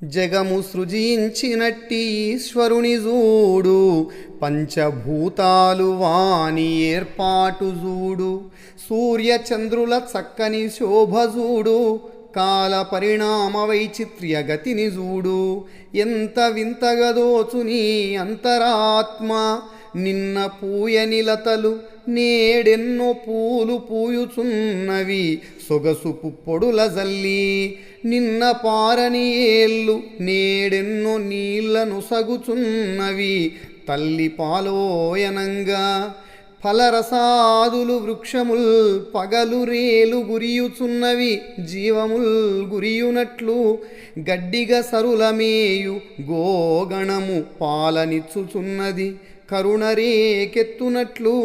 జగము సృజించినట్టి ఈశ్వరుని చూడు పంచభూతాలు వాని ఏర్పాటు చూడు సూర్యచంద్రుల చక్కని శోభ చూడు కాల పరిణామ వైచిత్ర్య గతిని చూడు ఎంత వింతగదోచు నీ అంతరాత్మ నిన్న పూయని లతలు నేడెన్నో పూలు పూయుచున్నవి. సొగసు పుప్పొడుల జల్లి నిన్న పారని ఏళ్ళు నేడెన్నో నీళ్ళను సగుచున్నవి. తల్లి పాలోయనంగా ఫలరసాదులు వృక్షముల్ పగలు రేలు గురియుచున్నవి. జీవముల్ గురియునట్లు గడ్డిగ సరులమేయు గోగణము పాలనిచ్చుచున్నది. కరుణరేకెత్తునట్లు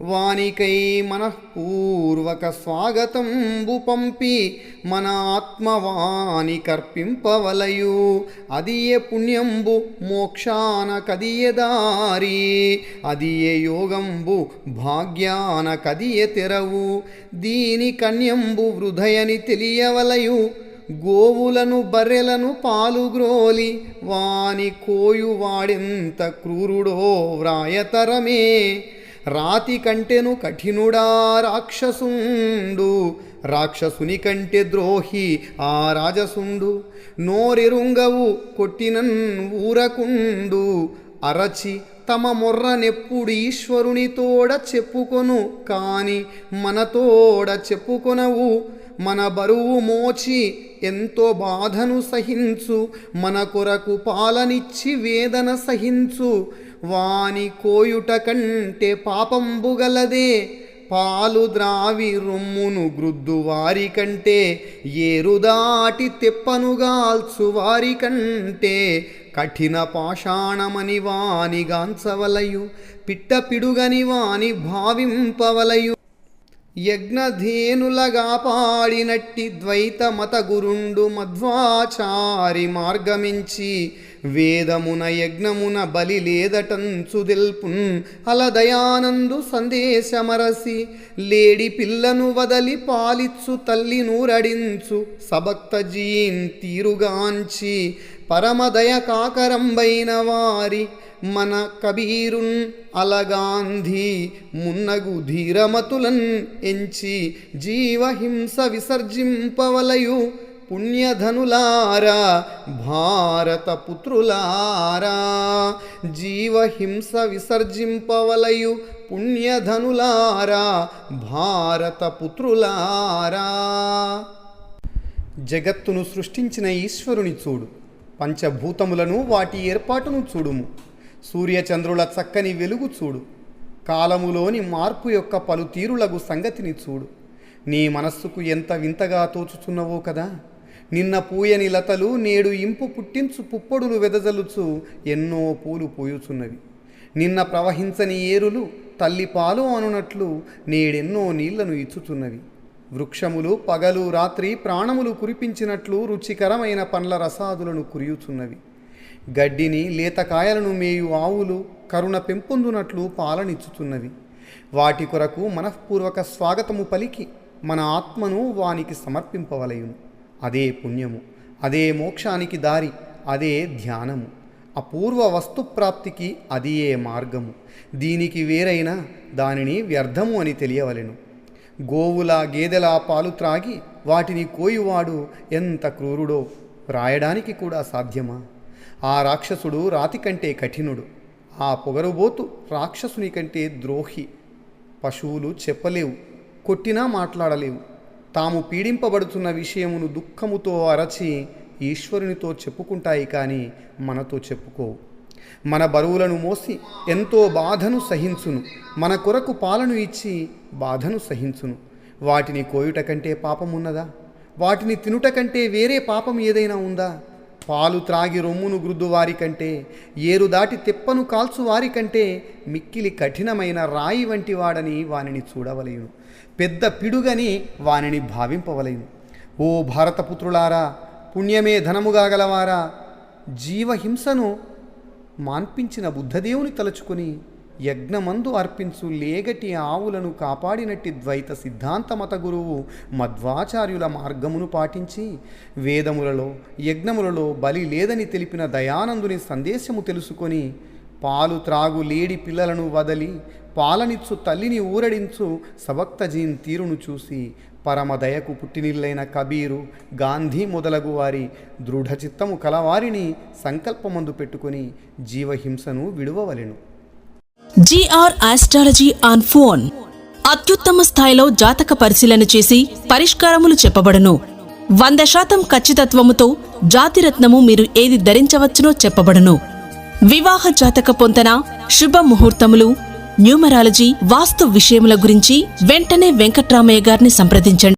వానికై మనఃపూర్వక స్వాగతంబు పంపి మన ఆత్మవాని కర్పింపవలయు. అదియే పుణ్యంబు మోక్షాన కదియ దారి. అదియే యోగంబు భాగ్యాన కదియ తెరవు. దీని కన్యంబు వృధయని తెలియవలయు. గోవులను బర్రెలను పాలుగ్రోలి వాని కోయువాడెంత క్రూరుడో వ్రాయతరమే. రాతి కంటెను కఠినుడా రాక్షసుండు. రాక్షసుని కంటే ద్రోహి ఆ రాజసుండు. నోరెరుంగవు కొట్టినన్ ఊరకుండు. అరచి తమ మొర్రనెప్పుడు ఈశ్వరునితోడ చెప్పుకొను కాని మనతోడ చెప్పుకొనవు. మన బరువు మోచి ఎంతో బాధను సహించు. మన కొరకు పాలనిచ్చి వేదన సహించు. వాని కోయుట కంటే పాపంబుగలదే పాలు ద్రావి రొమ్మును గ్రుద్దు వారి కంటే. ఏరుదాటి తెప్పనుగాల్చు వారి కంటే. కఠిన పాషాణమని వాని గాంచవలయు. పిట్ట పిడుగని వాని భావింపవలయు. యజ్ఞధేనులగా పాడినట్టి ద్వైత మత గురుండు మధ్వాచారి మార్గమించి. వేదమున యజ్ఞమున బలి లేదటంచు దెల్పున్ అలదయానందు సందేశమరసి లేడి పిల్లను వదలి పాలిచ్చు తల్లి నూరడించు సభక్త జీన్ తీరుగాంచి పరమదయ కాకరంబైన వారి మన కబీరున్ అలగాంధీ మున్నగు ధీరమతులన్ ఎంచి జీవహింస విసర్జింపవలయు పుణ్యధనులారా భారత పుత్రులారా జీవహింస విసర్జింపవలయు పుణ్యధనులారా భారత పుత్రులారా. జగత్తును సృష్టించిన ఈశ్వరుని చూడు పంచభూతములను వాటి ఏర్పాటును చూడుము. సూర్యచంద్రుల చక్కని వెలుగు చూడు కాలములోని మార్పు యొక్క పలుతీరులగు సంగతిని చూడు. నీ మనస్సుకు ఎంత వింతగా తోచుచున్నవో కదా. నిన్న పూయని లతలు నేడు ఇంపు పుట్టించు పుప్పొడులు వెదజల్లుచు ఎన్నో పూలు పూయుచున్నవి. నిన్న ప్రవహించని ఏరులు తల్లి పాలు అనునట్లు నేడెన్నో నీళ్ళను ఇచ్చుచున్నవి. వృక్షములు పగలు రాత్రి ప్రాణములు కురిపించినట్లు రుచికరమైన పండ్ల రసాదులను కురియుచున్నవి. గడ్డిని లేతకాయలను మేయు ఆవులు కరుణ పెంపొందునట్లు పాలనిచ్చుచున్నవి. వాటి కొరకు మనఃపూర్వక స్వాగతము పలికి మన ఆత్మను వానికి సమర్పింపవలయును. అదే పుణ్యము అదే మోక్షానికి దారి అదే ధ్యానము. అపూర్వ వస్తుప్రాప్తికి అదియే మార్గము. దీనికి వేరైనా దానిని వ్యర్థము అని తెలియవలెను. గోవుల గేదెల పాలు త్రాగి వాటిని కోయువాడు ఎంత క్రూరుడో రాయడానికి కూడా సాధ్యమా? ఆ రాక్షసుడు రాతి కంటే కఠినుడు ఆ పొగరుబోతు రాక్షసుని కంటే ద్రోహి. పశువులు చెప్పలేవు కొట్టినా మాట్లాడలేవు. తాము పీడింపబడుతున్న విషయమును దుఃఖముతో అరచి ఈశ్వరునితో చెప్పుకుంటాయి కానీ మనతో చెప్పుకోవు మన బరువులను మోసి ఎంతో బాధను సహించును. మన కొరకు పాలను ఇచ్చి బాధను సహించును. వాటిని కోయుట కంటే పాపమున్నదా వాటిని తినుట కంటే వేరే పాపం ఏదైనా ఉందా? పాలు త్రాగి రొమ్మును గ్రుద్దు వారికంటే ఏరు దాటి తెప్పను కాల్చు వారికంటే మిక్కిలి కఠినమైన రాయి వంటి వాడని వానిని చూడవలేను. పెద్ద పిడుగని వానిని భావింపవలేను. ఓ భారతపుత్రులారా పుణ్యమే ధనముగా గలవారా జీవహింసను మాన్పించిన బుద్ధదేవుని తలుచుకుని యజ్ఞమందు అర్పించు లేగటి ఆవులను కాపాడినట్టి ద్వైత సిద్ధాంత మత గురువు మధ్వాచార్యుల మార్గమును పాటించి వేదములలో యజ్ఞములలో బలి లేదని తెలిపిన దయానందుని సందేశము తెలుసుకొని పాలు త్రాగు లేడి పిల్లలను వదలి పాలనిచ్చు తల్లిని ఊరడించు సవక్తజీన్ తీరును చూసి పరమదయకు పుట్టినిల్లైన కబీరు గాంధీ మొదలగు వారి దృఢచిత్తము కలవారిని సంకల్పమందు పెట్టుకొని జీవహింసను విడువవలెను. జీఆర్ ఆస్ట్రాలజీ ఆన్ ఫోన్ అత్యుత్తమ స్థాయిలో జాతక పరిశీలన చేసి పరిష్కారములు చెప్పబడును. వంద శాతం ఖచ్చితత్వముతో జాతిరత్నము మీరు ఏది ధరించవచ్చునో చెప్పబడను. వివాహ జాతక పొంతన శుభ ముహూర్తములు న్యూమరాలజీ వాస్తు విషయముల గురించి వెంటనే వెంకట్రామయ్య గారిని సంప్రదించండి.